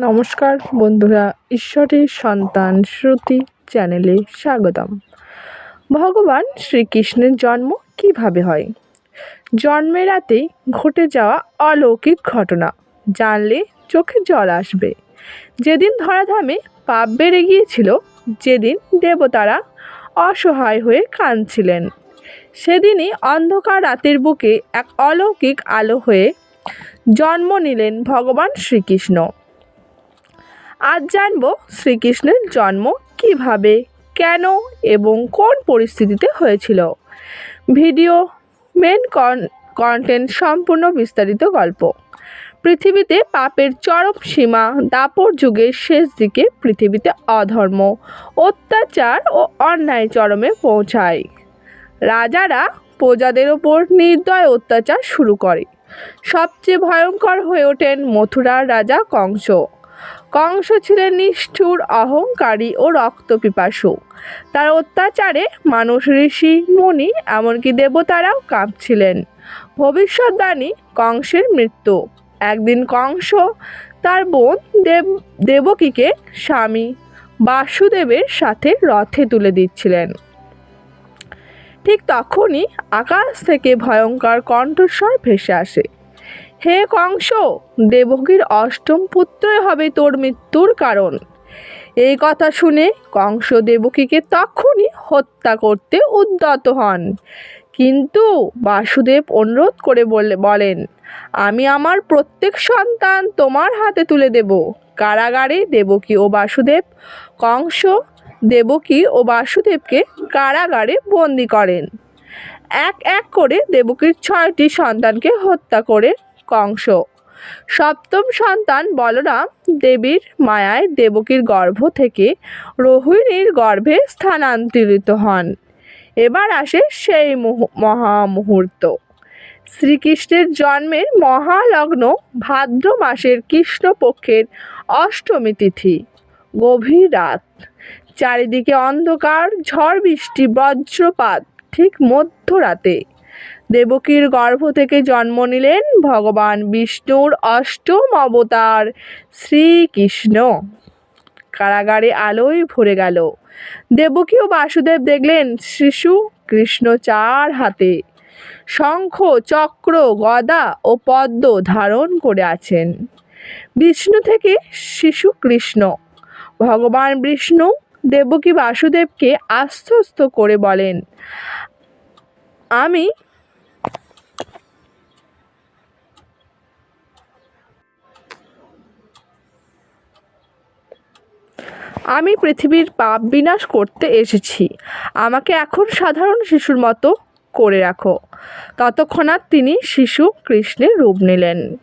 নমস্কার বন্ধুরা ঈশ্বরের সন্তান শ্রুতি চ্যানেলে স্বাগতম। ভগবান শ্রীকৃষ্ণের জন্ম কীভাবে হয়? জন্মের রাতেই ঘটে যাওয়া অলৌকিক ঘটনা, জানলে চোখে জল আসবে। যেদিন ধরাধামে পাপ বেড়ে গিয়েছিল, যেদিন দেবতারা অসহায় হয়ে কাঁদছিলেন, সেদিনই অন্ধকার রাতের বুকে এক অলৌকিক আলো হয়ে জন্ম নিলেন ভগবান শ্রীকৃষ্ণ। আজ জানব শ্রীকৃষ্ণের জন্ম কীভাবে, কেন এবং কোন পরিস্থিতিতে হয়েছিল। ভিডিও মেন কন্টেন্ট সম্পূর্ণ বিস্তারিত গল্প। পৃথিবীতে পাপের চরম সীমা দাপর যুগের শেষ দিকে পৃথিবীতে অধর্ম, অত্যাচার ও অন্যায় চরমে পৌঁছায়। রাজারা প্রজাদের ওপর নির্দয় অত্যাচার শুরু করে। সবচেয়ে ভয়ঙ্কর হয়ে ওঠেন মথুরার রাজা কংস। কংস ছিলেন নিষ্ঠুর, অহংকারী ও রক্তপিপাসু। তার অত্যাচারে মানুষ ঋষি, মুনি, এমনকি দেবতারাও কাঁপছিলেন। ভবিষ্যৎবাণী কংসের মৃত্যু। একদিন কংস তার বোন দেব, দেবকীকে স্বামী বাসুদেবের সাথে রথে তুলে দিচ্ছিলেন। ঠিক তখনই আকাশ থেকে ভয়ঙ্কর কণ্ঠস্বর ভেসে আসে। হে কংস, দেবকীর অষ্টম পুত্রই হবে তোর মৃত্যুর কারণ। এই কথা শুনে কংস দেবকীকে তখনই হত্যা করতে উদ্যত হন। কিন্তু বাসুদেব অনুরোধ করে বললে বলেন, আমি আমার প্রত্যেক সন্তান তোমার হাতে তুলে দেব। কারাগারে দেবকী ও বাসুদেব, কংস, দেবকী ও বাসুদেবকে কারাগারে বন্দি করেন। এক এক করে দেবকীর ছয়টি সন্তানকে হত্যা করে কংস সপ্তম সন্তান বলরাম দেবীর মায়ায় দেবকীর গর্ভ থেকে রোহিণীর গর্ভে স্থানান্তরিত হন। এবার আসে সেই মহা মুহূর্ত শ্রীকৃষ্ণের জন্মের মহালগ্ন ভাদ্র মাসের কৃষ্ণপক্ষের অষ্টমী তিথি, গভীর রাত। চারিদিকে অন্ধকার, ঝড় বৃষ্টি, বজ্রপাত ঠিক মধ্যরাতে। দেবকীর গর্ভ থেকে জন্ম নিলেন ভগবান বিষ্ণুর অষ্টম অবতার শ্রীকৃষ্ণ। কারাগারে আলোয় ভরে গেল। দেবকী ও বাসুদেব দেখলেন শিশু কৃষ্ণ চার হাতে। শঙ্খ, চক্র, গদা ও পদ্ম ধারণ করে আছেন। বিষ্ণু থেকে শিশু কৃষ্ণ। ভগবান বিষ্ণু দেবকী বাসুদেবকে আশ্বস্ত করে বলেন, আমি আমি পৃথিবীর পাপ বিনাশ করতে এসেছি। আমাকে এখন সাধারণ শিশুর মতো করে রাখো। ততক্ষণাৎ তিনি শিশু কৃষ্ণের রূপ নিলেন।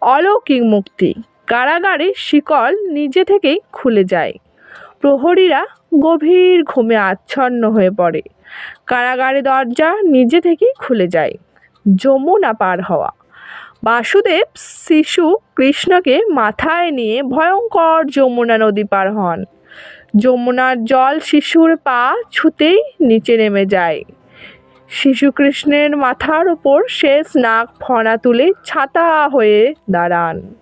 অলৌকিক মুক্তি। কারাগারে শিকল নিজে থেকেই খুলে যায়। প্রহরীরা গভীর ঘুমে আচ্ছন্ন হয়ে পড়ে। কারাগারে দরজা নিজে থেকেই খুলে যায়। যমুনা পার হওয়া। বাসুদেব শিশু কৃষ্ণকে মাথায় নিয়ে ভয়ঙ্কর যমুনা নদী পার হন। যমুনার জল শিশুর পা ছুতেই নিচে নেমে যায়। শিশু কৃষ্ণের মাথার ওপর শেষ নাক ফনা তুলে ছাতা হয়ে দাঁড়ান।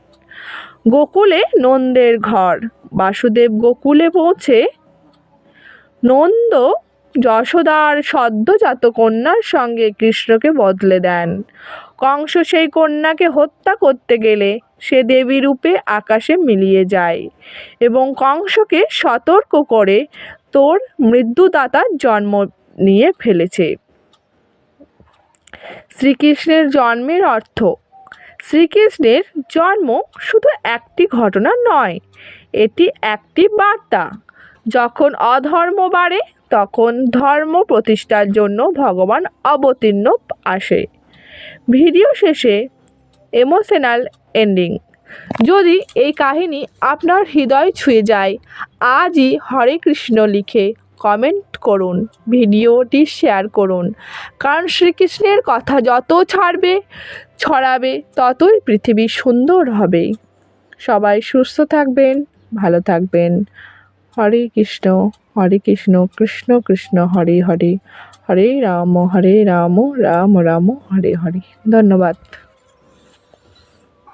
গোকুলে নন্দের ঘর। বাসুদেব গোকুলে পৌঁছে নন্দ যশোদার সদ্যজাত কন্যার সঙ্গে কৃষ্ণকে বদলে দেন। কংস সেই কন্যাকে হত্যা করতে গেলে সে দেবী রূপে আকাশে মিলিয়ে যায় এবং কংসকে সতর্ক করে তোর মৃত্যুদাতার জন্ম নিয়ে ফেলেছে। শ্রীকৃষ্ণের জন্মের অর্থ, শ্রীকৃষ্ণের জন্ম শুধু একটি ঘটনা নয়, এটি একটি বার্তা। যখন অধর্ম বাড়ে তখন ধর্ম প্রতিষ্ঠার জন্য ভগবান অবতীর্ণ আসে। ভিডিও শেষে এমোশনাল এন্ডিং যদি এই কাহিনী আপনার হৃদয় ছুঁয়ে যায়, আজই হরে কৃষ্ণ লিখে কমেন্ট করুন, ভিডিওটি শেয়ার করুন। কারণ শ্রীকৃষ্ণের কথা যত ছাড়বে, ছড়াবে, ততই পৃথিবী সুন্দর হবে। সবাই সুস্থ থাকবেন, ভালো থাকবেন। হরে কৃষ্ণ হরে কৃষ্ণ কৃষ্ণ কৃষ্ণ, হরে হরে। হরে রাম হরে রাম রাম রাম, হরে হরে। ধন্যবাদ।